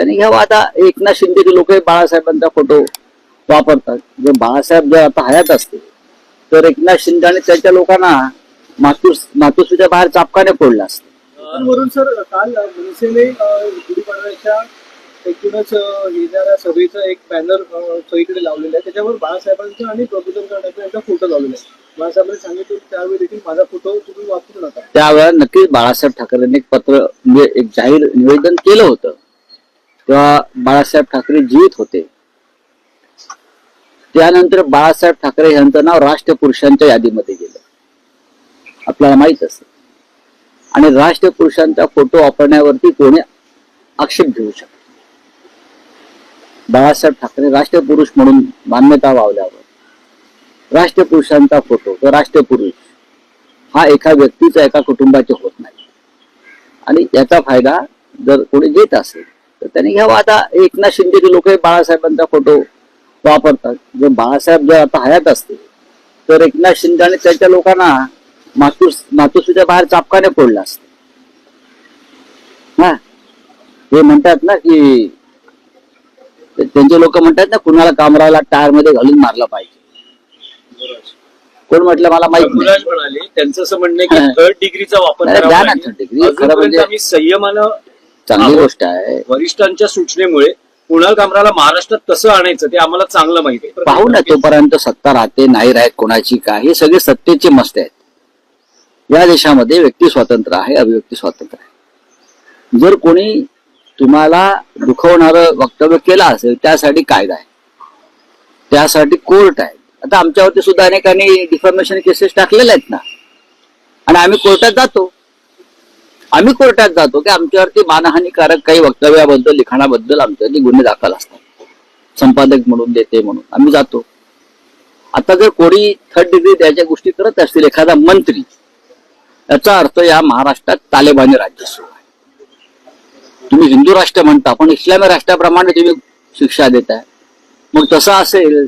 त्यांनी घ्यावा. आता एकनाथ शिंदेचे लोक बाळासाहेबांचा फोटो वापरतात. जर बाळासाहेब जर आता हयात असते तर एकनाथ शिंदे आणि त्याच्या लोकांना मातूस मातोश्रीच्या बाहेर चापकाने फोडला असतं. वरून सर काल मनसेने गुढीपाडव्याच्या एकूणच येणाऱ्या सभेचं एक बॅनर सगळीकडे लावलेलं आहे. त्याच्यावर बाळासाहेबांचा आणि प्रबोधन करण्याचा यांचा फोटो लावलेला आहे. बाळासाहेबांनी सांगितलं त्यावेळी देखील माझा फोटो तुम्ही वापरू नका. त्यावेळेला नक्कीच बाळासाहेब ठाकरेंनी एक पत्र म्हणजे एक जाहीर निवेदन केलं होतं. तेव्हा बाळासाहेब ठाकरे जीवित होते. त्यानंतर बाळासाहेब ठाकरे यांचं नाव राष्ट्रपुरुषांच्या यादीमध्ये गेलं. आपल्याला माहीत असेल. आणि राष्ट्रपुरुषांचा फोटो वापरण्यावरती कोणी आक्षेप घेऊ शकतो बाळासाहेब ठाकरे राष्ट्रपुरुष म्हणून मान्यता वावल्यावर राष्ट्रपुरुषांचा फोटो तो राष्ट्रपुरुष हा एका व्यक्तीचा एका कुटुंबाचे होत नाही. आणि याचा फायदा जर कोणी घेत असेल तर त्यांनी घ्यावा. आता एकनाथ शिंदेचे लोक बाळासाहेबांचा फोटो वापरतात. जर बाळासाहेब जर आता हयात असते तर एकनाथ शिंदे आणि त्याच्या लोकांना मातूस मातोश्रीच्या बाहेर चापकाने फोडला असत. हा? हे म्हणतात ना की त्यांचे लोक म्हणतात ना कुणाला कामराला टायरमध्ये घालून मारला पाहिजे. कोण म्हटलं मला माहीत म्हणाले त्यांचं असं म्हणणं. की थर्ड डिग्रीचा वापर म्हणजे- संयमानं चांगली. गोष्ट आहे. वरिष्ठांच्या सूचनेमुळे कुणाल कामराला महाराष्ट्रात कसं आणायचं ते आम्हाला चांगलं माहिती आहे. पाहू ना तोपर्यंत सत्ता राहते नाही राहत कोणाची काय हे सगळे सत्तेचे मस्ते आहेत. या देशामध्ये व्यक्ती स्वातंत्र्य आहे अभिव्यक्ती स्वातंत्र्य आहे. जर कोणी तुम्हाला दुखवणारं वक्तव्य केलं असेल त्यासाठी कायदा आहे. त्यासाठी कोर्ट आहे. आता आमच्यावरती सुद्धा अनेकांनी डिफॉर्मेशन केसेस टाकलेल्या आहेत ना. आणि आम्ही कोर्टात जातो. आम्ही कोर्टात जातो की आमच्यावरती मानहानिकारक काही वक्तव्याबद्दल लिखाणाबद्दल आमच्यावरती गुन्हे दाखल असतात. संपादक म्हणून देते म्हणून. आम्ही जातो. आता जर कोणी थर्ड डिग्री द्यायच्या गोष्टी करत असतील एखादा मंत्री याचा अर्थ या महाराष्ट्रात तालेबानी राज्य सुरू आहे. तुम्ही हिंदू राष्ट्र म्हणता पण इस्लामी राष्ट्राप्रमाणे तुम्ही शिक्षा देताय. मग तसं असेल